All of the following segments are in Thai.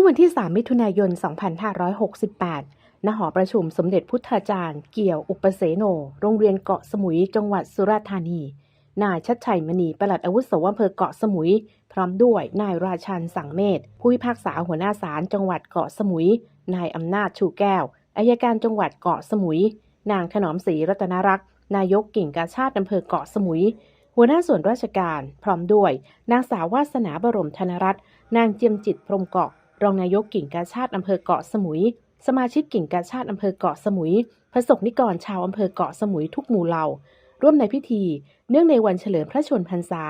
มื่อวันที่ 3 มิถุนายน 2568 ณ หอประชุมสมเด็จพุทธาจารย์ เกี่ยวอุปเสโน โรงเรียนเกาะสมุย จังหวัดสุราษฎร์ธานี นายชัดชัยมณี ปลัดอาวุโสอำเภอเกาะสมุย พร้อมด้วยนายราชันสังเมธ ผู้พิพากษาหัวหน้าศาลจังหวัดเกาะสมุย นายอำนาจชูแก้ว อายการจังหวัดเกาะสมุย นางถนอมศรีรัตนรักษ์ นายกกิ่งกาชาติอำเภอเกาะสมุย หัวหน้าส่วนราชการ พร้อมด้วย นางสาววาสนาบรมธนรัตน์ นางเจียมจิตพรมเกาะ รองนายกกิ่งกาชาติอำเภอเกาะสมุย สมาชิกกิ่งกาชาติอำเภอเกาะสมุยพระสงฆ์นิกรชาวอำเภอเกาะสมุยทุกหมู่เหล่า ร่วมในพิธี เนื่องในวันเฉลิมพระชนมพรรษา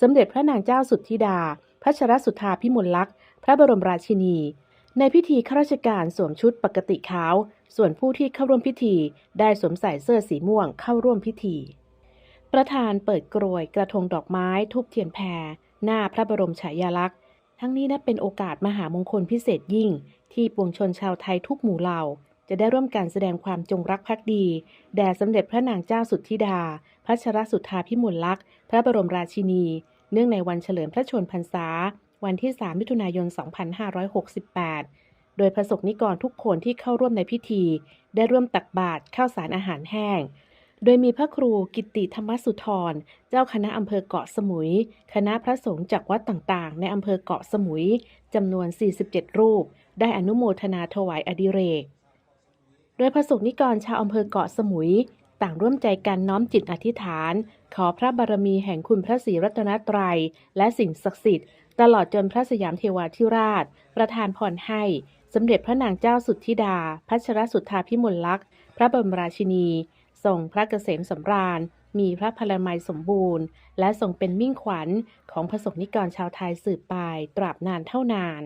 สมเด็จพระนางเจ้าสุทธิดา พระชรสุธาพิมลลักษณ์ พระบรมราชินี ในพิธีข้าราชการสวมชุดปกติขาว ส่วนผู้ที่เข้าร่วมพิธี ได้สวมใส่เสื้อสีม่วงเข้าร่วมพิธี ประธานเปิดกรวยกระทงดอกไม้ทูบเทียนแพรหน้าพระบรมฉายาลักษณ์ ทั้งนี้นับเป็นโอกาสมหามงคลพิเศษยิ่ง ที่ปวงชนชาวไทยทุกหมู่เหล่า จะได้ร่วมกันแสดงความจงรักภักดี แด่สมเด็จพระนางเจ้าสุทธิดาพระชรสุธาพิมลลักษณ์ พระบรมราชินี เนื่องในวันเฉลิมพระชนพรรษา วันที่ 3 มิถุนายน 2568 โดยพระสงฆ์นิกรทุกคนที่เข้าร่วมในพิธี ได้ร่วมตักบาตรข้าวสารอาหารแห้ง โดยมีพระครูกิติธรรมสุธร เจ้าคณะอำเภอเกาะสมุย คณะพระสงฆ์จากวัดต่างๆ ในอำเภอเกาะสมุยจำนวน 47 รูป ได้อนุโมทนาถวายอดิเรก โดยพระสงฆ์นิกรชาวอำเภอเกาะสมุย ต่างร่วมใจกันน้อมจิตอธิษฐาน ขอพระบารมีแห่งคุณพระศรีรัตนตรัย และสิ่งศักดิ์สิทธิ์ตลอดจนพระสยามเทวาธิราช ประทานพรให้ สมเด็จพระนางเจ้าสุทธิดา พัชรสุทธาพิมลลักษณ์ พระบรมราชินี ทรงพระเกษมสำราญ มีพระพลามัยสมบูรณ์ และทรงเป็นมิ่งขวัญของพระสงฆ์นิกรชาวไทยสืบไปตราบนานเท่านาน